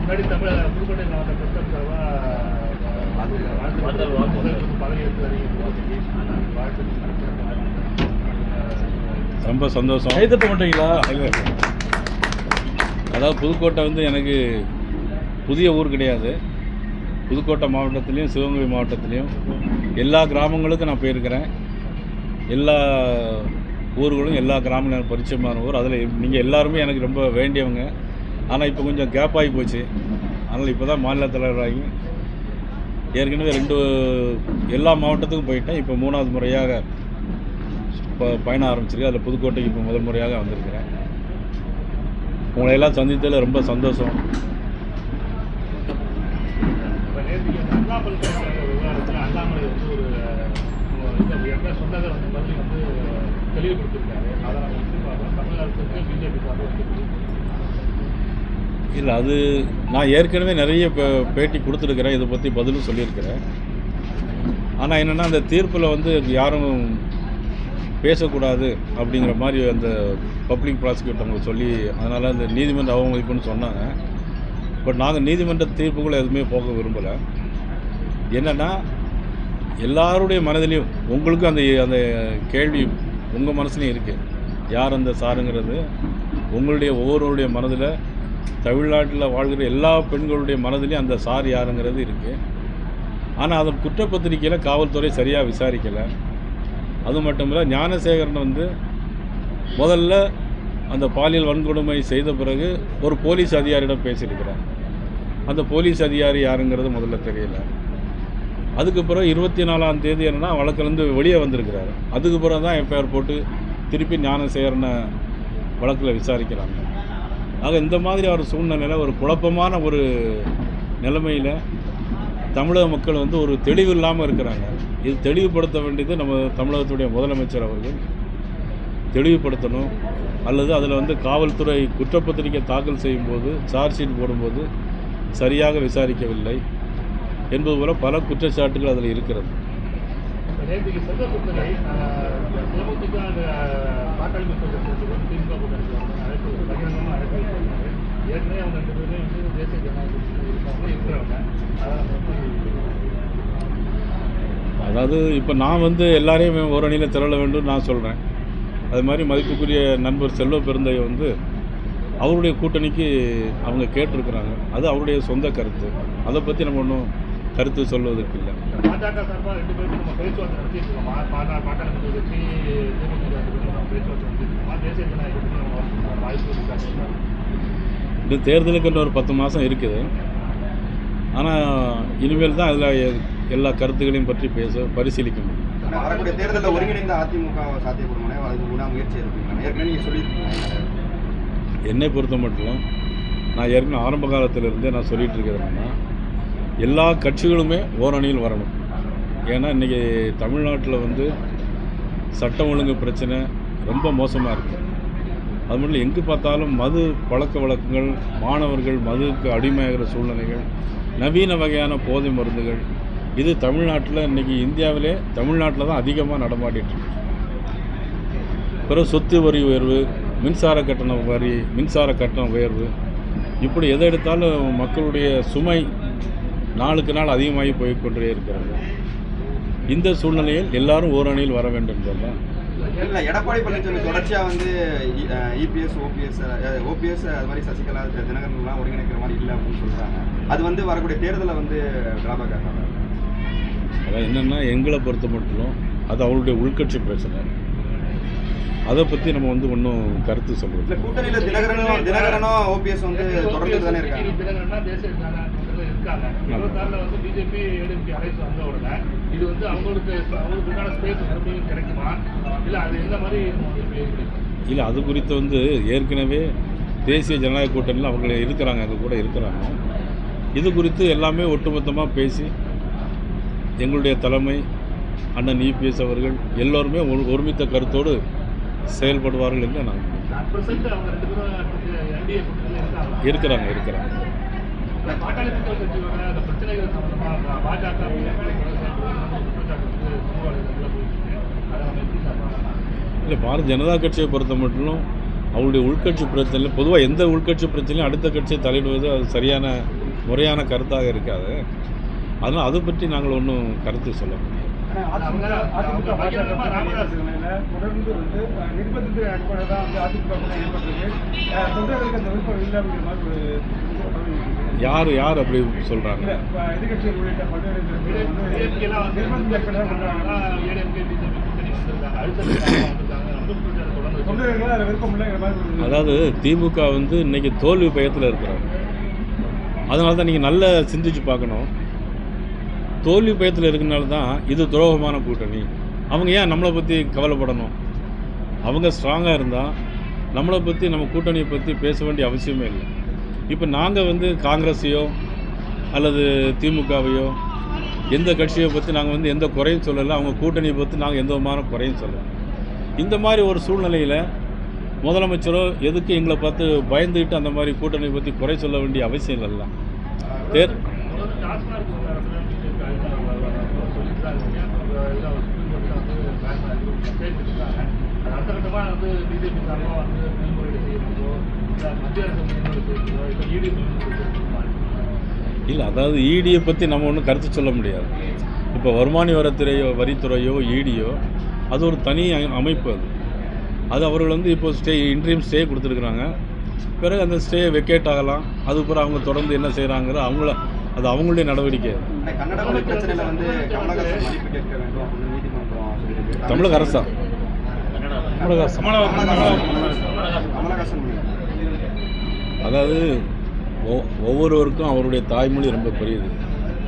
முன்னாடி தமிழ் புதுக்கோட்டை மாவட்ட வாழ்த்து ரொம்ப சந்தோஷம். கைத்தட்ட மாட்டீங்களா. அதாவது புதுக்கோட்டை வந்து எனக்கு புதிய ஊர் கிடையாது. புதுக்கோட்டை மாவட்டத்துலேயும் சிவகங்கை மாவட்டத்துலேயும் எல்லா கிராமங்களுக்கும் நான் போயிருக்கிறேன். எல்லா ஊர்களும் எல்லா கிராமங்களும் எனக்கு பரிச்சயமான ஊர் அதில் நீங்கள் எல்லாருமே எனக்கு ரொம்ப வேண்டியவங்க. ஆனால் இப்போ கொஞ்சம் கேப் ஆகி போச்சு. அதனால் இப்போ தான் மாநில தலைவராகி. ஏற்கனவே ரெண்டு எல்லா மாவட்டத்துக்கும் போயிட்டேன். இப்போ மூணாவது முறையாக இப்போ பயணம் ஆரம்பிச்சிருக்கு. அதில் புதுக்கோட்டைக்கு இப்போ முதல் முறையாக வந்திருக்கிறேன். உங்களை எல்லாம் சந்தித்ததில் ரொம்ப சந்தோஷம். அண்ணாமலை வந்து ஒரு சொன்னதை வந்து பதில் வந்து அதை நம்ம பார்க்கலாம் அரசுக்கு பிஜேபி சார்பாக இல்லை அது நான் ஏற்கனவே நிறைய பே- பேட்டி கொடுத்துருக்குறேன். இதை பற்றி பதிலும் சொல்லியிருக்கிறேன். ஆனால் என்னென்னா அந்த தீர்ப்பில் வந்து யாரும் பேசக்கூடாது அப்படிங்கிற மாதிரி அந்த பப்ளிக் ப்ராசிக்யூட்டவங்க சொல்லி அதனால் அந்த நீதிமன்ற அவமதிப்புன்னு சொன்னாங்க. பட் நாங்கள் நீதிமன்ற தீர்ப்புக்குள்ளே எதுவுமே போக விரும்பலை. என்னென்னா எல்லாருடைய மனதிலையும் உங்களுக்கும் அந்த அந்த கேள்வி உங்கள் மனசுலையும் இருக்குது யார் அந்த சாருங்கிறது? உங்களுடைய ஒவ்வொருவருடைய மனதில் தமிழ்நாட்டில் வாழ்கிற எல்லா பெண்களுடைய மனதிலையும் அந்த சார் யாருங்கிறது இருக்குது ஆனால் அதன் குற்றப்பத்திரிக்கையில் காவல்துறை சரியாக விசாரிக்கலை. அது மட்டும் இல்லை ஞானசேகரன் வந்து முதல்ல அந்த பாலியல் வன்கொடுமை செய்த பிறகு ஒரு போலீஸ் அதிகாரியிடம் பேசியிருக்கிறார். அந்த போலீஸ் அதிகாரி யாருங்கிறது முதல்ல தெரியல. அதுக்கு பிறகு இருபத்தி நாலாம் தேதி என்னென்னா வழக்கிலேருந்து வெளியே வந்திருக்கிறாரு. அதுக்கு பிறகு தான் எஃப்ஐஆர் போட்டு திருப்பி ஞானசேகரனை வழக்கில் விசாரிக்கிறாங்க. ஆக இந்த மாதிரி ஒரு சூழ்நிலையில் ஒரு குழப்பமான ஒரு நிலைமையில் தமிழக மக்கள் வந்து ஒரு தெளிவு இல்லாமல் இருக்கிறாங்க. இது தெளிவுபடுத்த வேண்டியது நம்ம தமிழகத்துடைய முதலமைச்சர் அவர்கள். தெளிவுபடுத்தணும். அல்லது அதில் வந்து காவல்துறை குற்றப்பத்திரிக்கை தாக்கல் செய்யும்போது சார்ஜ் ஷீட் போடும்போது சரியாக விசாரிக்கவில்லை. என்பது போல பல குற்றச்சாட்டுகள் அதில் இருக்கிறது. அதாவது இப்போ நான் வந்து எல்லாரையும் ஒரு அணியில் திரள வேண்டும் நான் சொல்கிறேன் அது மாதிரி மதிப்புக்குரிய நண்பர் செல்வ பெருந்தையை வந்து அவருடைய கூட்டணிக்கு அவங்க கேட்டிருக்கிறாங்க. அது அவருடைய சொந்த கருத்து. அதை பற்றி நம்ம ஒன்றும் கருத்து சொல்வதற்கு இல்லை இந்த தேர்தலுக்கு இன்னும் ஒரு பத்து மாதம் இருக்குது. ஆனால் இனிமேல் தான் அதில் எல்லா கருத்துக்களையும் பற்றி பேச பரிசீலிக்க முடியும். வரக்கூடிய தேர்தலில் ஒருங்கிணைந்த அதிமுக சாத்தியப்படுமானே அதுக்கு முன்னா முயற்சி எடுப்பீங்களா? ஏற்கனவே நீங்கள் சொல்லியிருக்கீங்க. என்னை பொறுத்த மட்டும் நான் ஏற்கனவே ஆரம்ப காலத்திலிருந்தே நான் சொல்லிட்டு இருக்கிறது என்னன்னா எல்லா கட்சிகளுமே ஓரணியில் வரணும். ஏன்னா இன்றைக்கி தமிழ்நாட்டில் வந்து சட்டம் ஒழுங்கு பிரச்சனை ரொம்ப மோசமாக இருக்குது அது மட்டும் எங்கே பார்த்தாலும் மது பழக்க வழக்கங்கள் மாணவர்கள் மதுவுக்கு அடிமையாகிற சூழ்நிலைகள் நவீன வகையான போதை மருந்துகள் இது தமிழ்நாட்டில் இன்றைக்கி இந்தியாவிலே தமிழ்நாட்டில் தான் அதிகமாக நடமாடிட்டுருக்கு பிறகு சொத்து வரி உயர்வு மின்சார கட்டண வரி மின்சார கட்டண உயர்வு இப்படி எதை எடுத்தாலும் மக்களுடைய சுமை நாளுக்கு நாள் அதிகமாகி போய் கொண்டே இருக்கிறது. இந்த சூழ்நிலையில் எல்லாரும் ஓரணியில் வர வேண்டும் என்பதுதான் இல்லை எடப்பாடி பழனிசாமி தொடர்ச்சியாக வந்து இபிஎஸ் ஓபிஎஸ் ஓபிஎஸ் அது மாதிரி சசிகலா தினகரன்லாம் ஒருங்கிணைக்கிற மாதிரி இல்லை அப்படின்னு சொல்கிறாங்க அது வந்து வரக்கூடிய தேர்தலை வந்து டிராபேக் ஆகாது அதான் என்னென்னா எங்களை பொறுத்த மட்டும் அது அவருடைய உள்கட்சி பிரச்சனை. அதை பற்றி நம்ம வந்து ஒன்றும் கருத்து சொல்கிறது இல்லை கூட்டணியில் தினகரனும் தினகரனும் ஓபிஎஸ் வந்து தொடர்ந்து தானே இருக்காங்க. தினகரனா தேசிய இருக்காங்க. இருபத்தாறுல வந்து பிஜேபி ஏடிஎம்கே அழைத்து வந்த உடனே இது வந்து அவங்களுக்கு அவங்களுக்கு உண்டான ஸ்பேஸ் மறுபடியும் கிடைக்குமா? இல்லை அது எந்த மாதிரி இல்லை அது குறித்து வந்து ஏற்கனவே தேசிய ஜனநாயக கூட்டணியில் அவங்க இருக்கிறாங்க அங்கே கூட இருக்கிறாங்க. இது குறித்து எல்லாமே ஒட்டுமொத்தமாக பேசி எங்களுடைய தலைமை அண்ணன் இபிஎஸ் அவர்கள் எல்லோருமே ஒரு ஒருமித்த கருத்தோடு செயல்படுவார்கள் என்று நான் இருக்கிறாங்க இருக்கிறாங்க. இல்லை பாரதிய ஜனதா கட்சியை பொறுத்த மட்டும் அவருடைய உள்கட்சி பிரச்சனையில் பொதுவாக எந்த உள்கட்சி பிரச்சனையும் அடுத்த கட்சியை தலையிடுவது அது சரியான முறையான கருத்தாக இருக்காது. அதனால் அதை பற்றி நாங்கள் ஒன்றும் கருத்து சொல்லணும் தொடர்ந்து வந்து நிர்பந்தத்தின் அடிப்படையில் தான் வந்து அதிமுக ஏற்பட்டிருக்கு தொண்டர்களுக்கு அந்த விருப்பம் இல்லை அப்படிங்கிற மாதிரி ஒரு யார் யார் அப்படி இப்ப எதிர்கட்சிகள் உள்ளிட்ட பல்வேறு அதாவது திமுக வந்து இன்னைக்கு தோல்வி பயத்தில் இருக்கிறாங்க அதனால தான் நீங்கள் நல்லா சிந்திச்சு பார்க்கணும் தோல்வி பயத்தில் இருக்கனால தான் இது துரோகமான கூட்டணி. அவங்க ஏன் நம்மளை பற்றி கவலைப்படணும்? அவங்க ஸ்ட்ராங்காக இருந்தால் நம்மளை பற்றி நம்ம கூட்டணியை பற்றி பேச வேண்டிய அவசியமே இல்லை. இப்போ நாங்கள் வந்து காங்கிரஸையோ அல்லது திமுகவையோ எந்த கட்சியை பற்றி நாங்கள் வந்து எந்த குறையும் சொல்லலை அவங்க கூட்டணியை பற்றி நாங்கள் எந்த விதமான குறையும் சொல்லலை. இந்த மாதிரி ஒரு சூழ்நிலையில் முதலமைச்சரோ எதுக்கு எங்களை பார்த்து பயந்துக்கிட்டு அந்த மாதிரி கூட்டணியை பற்றி குறை சொல்ல வேண்டிய அவசியம் இல்லை தேர் தொடர்ந்து டாஸ்மாக் விவகாரத்துல பிஜேபி அதிகாரம் சொல்லியிருக்காங்க அவங்க இதை சுப்ரீம் கோர்ட்டில் வந்து அது அடுத்த கட்டமாக வந்து பிஜேபி சார்பாக வந்து மேல்முறையீடு செய்யறதோ இல்லை மத்திய அரசு மேல்முறையீடு செய்யறதோ இப்போ இடி இல்லை அதாவது இடியை பற்றி நம்ம ஒன்றும் கருத்து சொல்ல முடியாது. இப்போ வருமான வரத்துறையோ வரித்துறையோ ஈடியோ அது ஒரு தனி அமைப்பு அது. அது அவர்கள் வந்து இப்போ ஸ்டே இன்ட்ரீம் ஸ்டே கொடுத்துருக்குறாங்க. பிறகு அந்த ஸ்டே வெக்கேட் ஆகலாம். அதுக்கப்புறம் அவங்க தொடர்ந்து என்ன செய்கிறாங்கிற அவங்கள அது அவங்களுடைய நடவடிக்கை. தமிழக அரசா தமிழக அதாவது ஒவ்வொருவருக்கும் அவருடைய தாய்மொழி ரொம்ப பெரியது.